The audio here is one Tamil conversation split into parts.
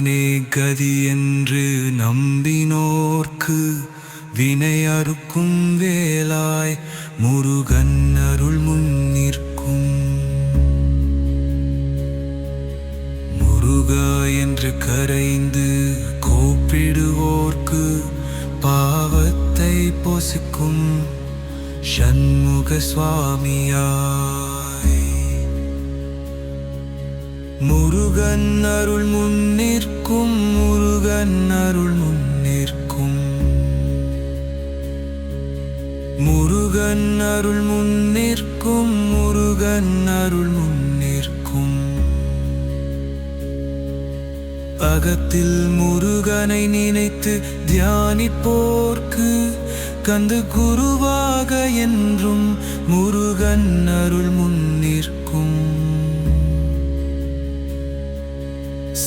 அவனே கதி என்று நம்பினோர்க்கு வினை அறுக்கும் வேலாய் முருகன் அருள் முன் நிற்கும். முருகா என்று கரைந்து கூப்பிடுவோர்க்கு பாவத்தை பொசுக்கும் சண்முக சுவாமியாய். முருகன் அருள் முன்னிற்கும் முருகன் அருள் முன்னிற்கும். முருகன் அருள் முன்னிற்கும் முருகன் அருள் முன்னிற்கும். அகத்தில் முருகனை நினைத்து தியானிப்போர்க்கு கந்து குருவாக என்றும் முருகன் அருள் முன்னிற்கும்.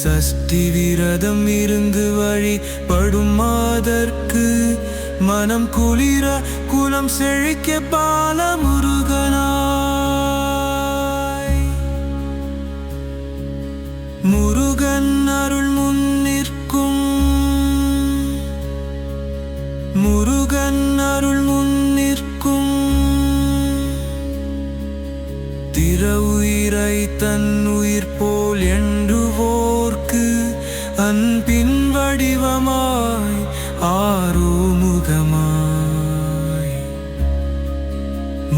சஷ்டி விரதம் இருந்து வழிபடும் மாதர்க்கு மனம் குளிர குலம் செழிக்க பால முருகனாய் முருகன் அருள் முன் நிற்கும். முருகன் அருள் முன் நிற்கும். திற உயிரை தன் உயிர் போ அன்பின் வடிவமாய் ஆரோமுகமாய்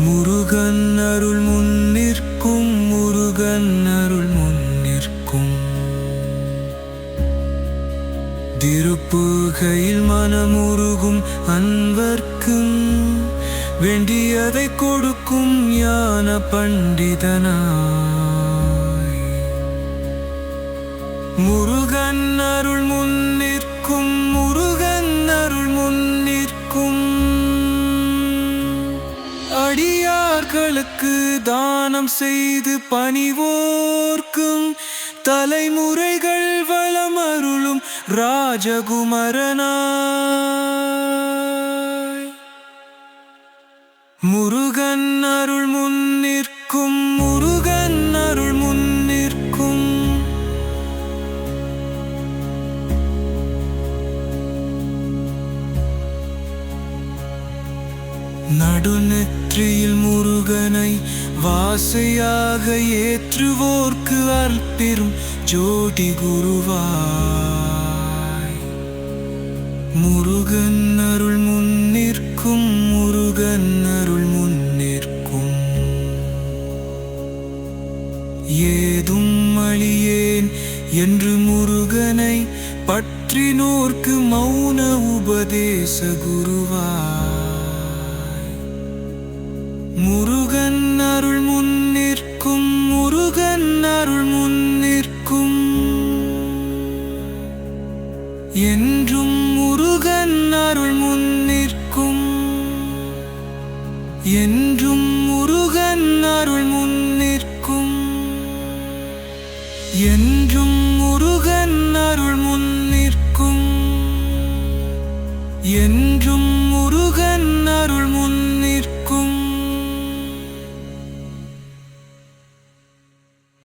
முருகன் அருள் முன்னிற்கும் முருகன் அருள் முன்னிற்கும் திருப்புகையில் மனமுருகும் அன்பர்க்கும் வேண்டியதை கொடுக்கும் ஞான பண்டிதனா. முருகன் அருள் முன்னிற்கும் முருகன் அருள் முன்னிற்கும். அடியார்களுக்கு தானம் செய்து பணிவோர்க்கும் தலைமுறைகள் வளம் அருளும் ராஜகுமரனாய். முருகன் அருள் முன்னிற்கும் நடுநெற்றியில் முருகனை வாசையாக ஏற்றுவோர்க்கு அற்பெரும் ஜோதி குருவாய். முருகன் அருள் முன்னிற்கும் முருகன் அருள் முன்னிற்கும் ஏதும் அழியேன் என்று முருகனை பற்றினோர்க்கு மௌன உபதேச குருவாய். முருகன் அருள் முன்னிற்கும் முருகன் அருள் முன்னிற்கும் என்றும் முருகன் அருள் முன்னிற்கும் என்றும் முருகன் அருள் முன்னிற்கும் என்றும் முருகன் அருள் முன்னிற்கும் என்றும் முருகன் அருள் முன்